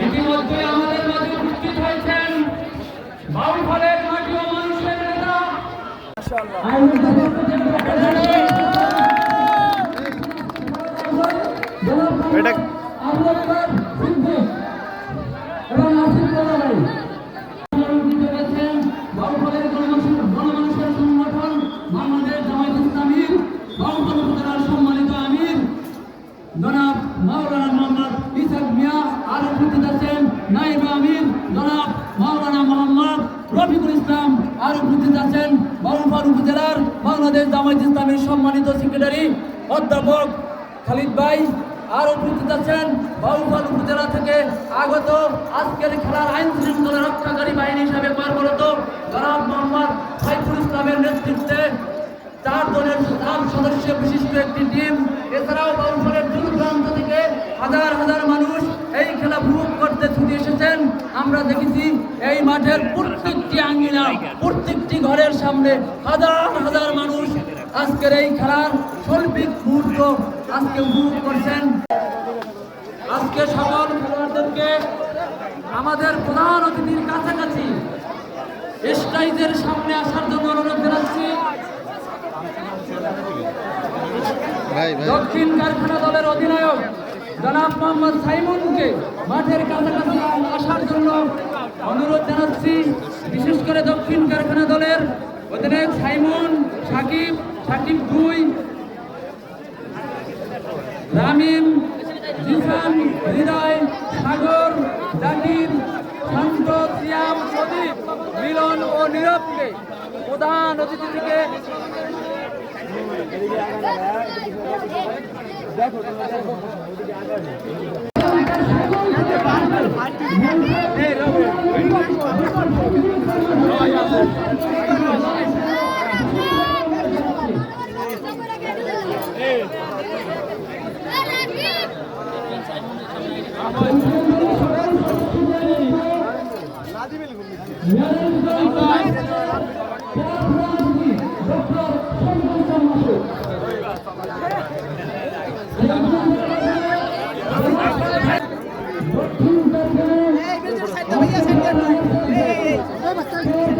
ইতিমধ্যে আমাদের মাঝে উপস্থিত এটা বাংলাদেশ জামায়াত ইসলামীর সম্মানিত সেক্রেটারি অধ্যাপক খালিদ ভাই, আর উপস্থিত আছেন বাউফল উপজেলা থেকে আগত আজকের খেলার আইন শৃঙ্খলা রক্ষাকারী বাহিনী হিসাবে কর্মরত জনাব মোহাম্মদ সাইফুল ইসলামের নেতৃত্বে চার দলের সাত সদস্য বিশিষ্ট একটি টিম। এছাড়াও বাউফলের দূর প্রান্ত থেকে হাজার হাজার মানুষ এই খেলা উপভোগ করতে ছুটে এসেছেন আমরা দেখেছি এই মাঠের প্রত্যেকটি আঙ্গিনা প্রত্যেকটি ঘরের সামনে হাজার হাজার মানুষ আজকের এই খেলার শৈল্পিক মুহূর্ত আজকে উপভোগ করছেন। আজকে সকল খেলোয়াড়দেরকে আমাদের প্রধান অতিথির কাছাকাছি স্টাইজের সামনে আসার জন্য অনুরোধ জানাচ্ছি। দক্ষিণ কারখানা দলের অধিনায়ক জনাব মোহাম্মদ সাইমুনকে মাঠের কাছাকাছি আসার জন্য অনুরোধ জানাচ্ছি, বিশেষ করে দক্ষিণ কারখানা দলের অধিনায়ক সাইমন, সাকিব সাকিব দুই, রামিম, জিসান, হৃদয়, সাগর, জাকির, শান্ত, সিয়াম, প্রদীপ, মিলন ও নীরবকে প্রধান অতিথি থেকে দেখো Yeah.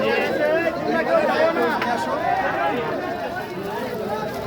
Yeah.